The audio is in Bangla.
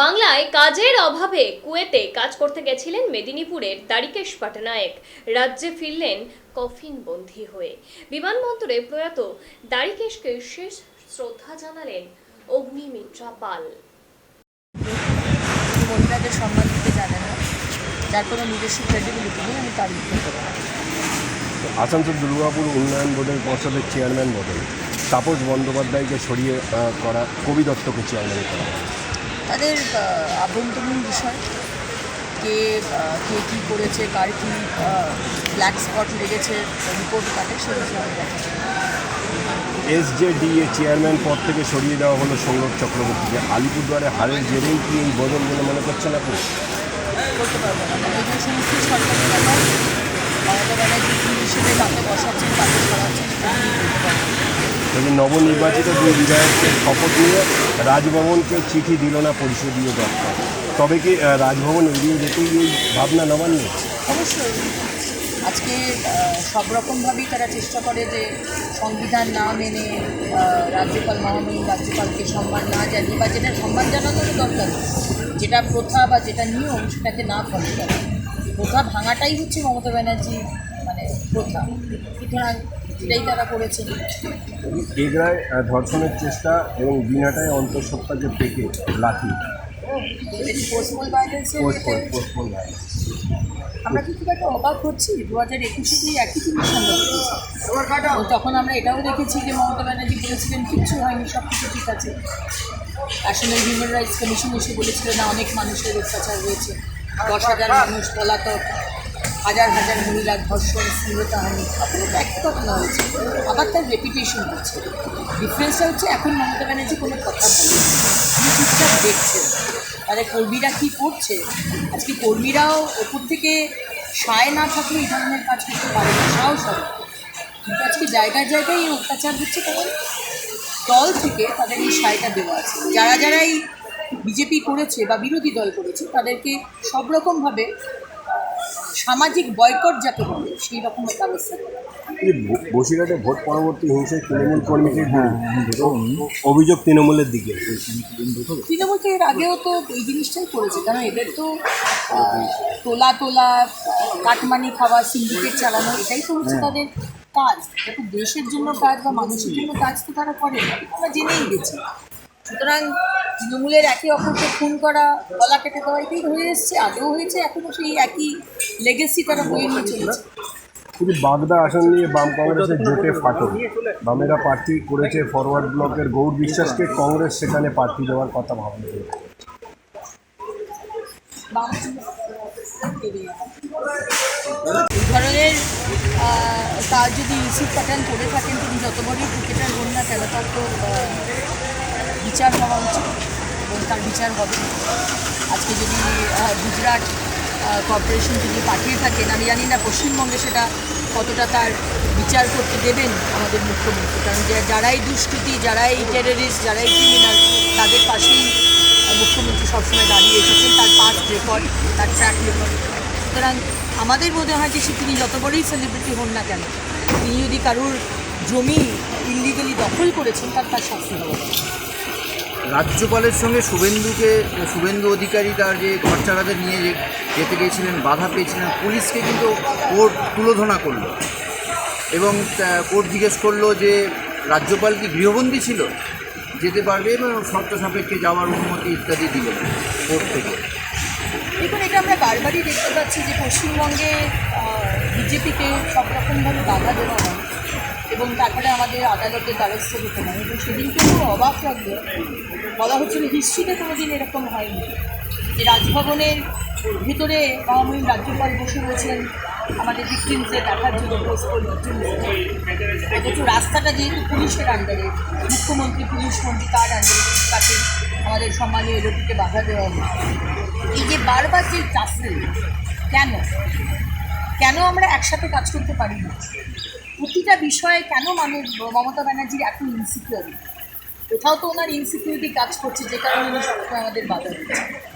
বাংলায় কাজের অভাবে কুয়েতে কাজ করতে গেছিলেন মেদিনীপুরের দারিকেশ পাটনায়ক। রাজ্যে ফিরলেন কফিন কফিনবন্দি হয়ে। বিমানবন্দরে প্রয়াত দারিকেশকে শেষ শ্রদ্ধা জানালেন অগ্নিমিত্রা পাল। মহিলাদের সম্মান দিতে জানে না যার কোনো নিজস্ব ক্রেডিবিলিটি নেই আমি তার আসানসোল দুর্গাপুর উন্নয়ন বোর্ডের পর্ষদের চেয়ারম্যান বদল তাপস বন্দ্যোপাধ্যায়কে সরিয়ে করা কবি দত্তকে চেয়ারম্যান করা। তাদের আভ্যন্তরীণ বিষয় কে কে কী করেছে কার কী ব্ল্যাক স্পট লেগেছে রিপোর্ট কাটে সে বিষয়ে S J D A chairman পদ থেকে সরিয়ে দেওয়া হলো সৌরভ চক্রবর্তীকে আলিপুরদুয়ারে হারের জেরেই কি এই বদল বলে মনে করছেন আপনি? করতে পারব না। এগুলো সমস্ত সরকারি ব্যাপার মমতা ব্যানার্জি হিসেবে তাকে বসাচ্ছেন তাকে সরাচ্ছেন সেটা নিয়ে বলতে পারব না। যদি নবনির্বাচিত দুই বিধায়ককে শপথ নিয়ে রাজভবনকে চিঠি দিল না পরিষদীয় দপ্তর। তবে কি রাজভবন এড়িয়ে যেতেই এই ভাবনা নবান্ন অবশ্যই। আজকে সব রকমভাবেই তারা চেষ্টা করে যে সংবিধান না মেনে রাজ্যপাল মহামহিম রাজ্যপালকে সম্মান না জানিয়ে বা যেটা সম্মান জানানোরও দরকার, যেটা প্রথা বা যেটা নিয়ম সেটাকে না ফলো প্রথা ভাঙাটাই হচ্ছে মমতা ব্যানার্জি মানে প্রথা। সুতরাং এটাই তারা করেছেন এগরায় ধর্ষণের চেষ্টা এবং দিনহাটায় অন্তঃসত্ত্বাকে পেকে লাঠি। আমরা কি খুব একটা অবাক হচ্ছি দু হাজার একুশেতেই একই জিনিস তখন আমরা এটাও দেখেছি যে মমতা ব্যানার্জি বলেছিলেন কিচ্ছু হয়নি সব কিছু ঠিক আছে। ন্যাশনাল হিউম্যান রাইটস কমিশন এসে বলেছিল না অনেক মানুষের অত্যাচার হয়েছে। দশ হাজার মানুষ পলাতক। হাজার হাজার মহিলা ধর্ষণ শ্লীলতাহানি আপনার এক ঘটনা হয়েছে। আবার তার রেপিটেশন হচ্ছে ডিফারেন্সটা হচ্ছে এখন মমতা ব্যানার্জি কোনো কথা বলে তিনি চুপচাপ দেখছেন। তাদের কর্মীরা কী করছে? আজকে কর্মীরাও ওপর থেকে সায় না থাকলে এই ধরনের কাজ করতে পারে না। সাহস হবে কিন্তু আজকে জায়গায় জায়গায় এই অত্যাচার হচ্ছে কারণ দল থেকে তাদের এই সায়টা দেওয়া আছে। যারা যারাই বিজেপি করেছে বা বিরোধী দল করেছে, তাদেরকে সব রকমভাবে সামাজিক বয়কট যাকে বলে সেই রকমের ব্যবস্থা বসিরহাটে ভোট পরবর্তী হিংসায় তৃণমূল কর্মীকে অভিযোগ তৃণমূলের দিকে। তৃণমূল তো এর আগেও তো এই জিনিসটাই করেছে কারণ এদের তো তোলা তোলা কাটমানি খাওয়া সিন্ডিকেট চালানো এটাই তো হচ্ছে তাদের কাজ। এটা দেশের জন্য কাজ বা মানুষের জন্য কাজ তো তারা করে না আমরা জেনেই গেছি। সুতরাং তৃণমূলের একে অপরকে খুন করা গলা কেটে দেওয়া এটাই হয়ে এসছে। আগেও হয়েছে এখনও সেই একই লেগেসি তারা বয়ে নিয়ে চলেছে। কিন্তু বাগদা আসন নিয়ে বাম কংগ্রেসের জোটে ফাটল। বামেরা প্রার্থী করেছে ফরওয়ার্ড ব্লকের গৌর বিশ্বাসকে কংগ্রেস সেখানে প্রার্থী দেওয়ার কথা ভাবছে। এই ধরনের আহ, যদি ইউসুফ পাঠান করে থাকেন তিনি যত বড়ই ক্রিকেটার হন না কেন তার তো বিচার হওয়া উচিত। এবং তার বিচার হবে। আজকে যদি গুজরাট কর্পোরেশন যদি পাঠিয়ে থাকেন, আমি জানি না পশ্চিমবঙ্গে সেটা কতটা তার বিচার করতে দেবেন আমাদের মুখ্যমন্ত্রী। কারণ যারাই দুষ্কৃতি, যারাই টেররিস্ট যারাই ক্রিমিনাল তাদের পাশেই মুখ্যমন্ত্রী সবসময় দাঁড়িয়ে এসেছেন, তার পাস্ট রেকর্ড তার ট্র্যাক রেকর্ড সুতরাং আমাদের মনে হয় যে সে তিনি যত বড়ই সেলিব্রিটি হন না কেন, তিনি যদি কারুর জমি ইলিগালি দখল করেছেন, তার তার শাস্তি হবে রাজ্যপালের সঙ্গে শুভেন্দুকে, শুভেন্দু অধিকারী তার যে ঘরচারাদের নিয়ে যেতে গিয়েছিলেন, বাধা পেয়েছিলেন, পুলিশকে কিন্তু কোর্ট তুলোধনা করল। এবং কোর্ট জিজ্ঞেস করল যে, রাজ্যপাল কি গৃহবন্দী ছিল? যেতে পারবে এবং শর্ত সাপেক্ষে যাওয়ার অনুমতি ইত্যাদি দিল কোর্ট থেকে। দেখুন, এটা আমরা বারবারই দেখতে পাচ্ছি যে পশ্চিমবঙ্গে বিজেপিকে সব রকমভাবে বাধা দেওয়া হয়। এবং তারপরে আমাদের আদালতের দ্বারস্থ হতে হয়। এবং সেদিনকে খুব অবাক লাগল। বলা হচ্ছিল হিস্ট্রিতে কোনো দিন এরকম হয়নি যে রাজভবনের ভিতরে মহামহিম রাজ্যপাল বসে রয়েছেন আমাদের ভিক্টিমসদের দেখার জন্য অথচ রাস্তাটা যেহেতু পুলিশের আন্ডারে মুখ্যমন্ত্রী, পুলিশ মন্ত্রী তার আন্ডারে তাকে আমাদের সম্মানীয় লোককে বাধা দেওয়া হয় এই যে বারবার যে টাসেল কেন? কেন আমরা একসাথে কাজ করতে পারি না? প্রতিটা বিষয়ে কেন মানুষ মমতা ব্যানার্জির এত ইনসিকিউরিটি কোথাও তো ওনার ইনসিকিউরিটি কাজ করছে, যে কারণে উনি সবসময় আমাদের বাধা দিচ্ছে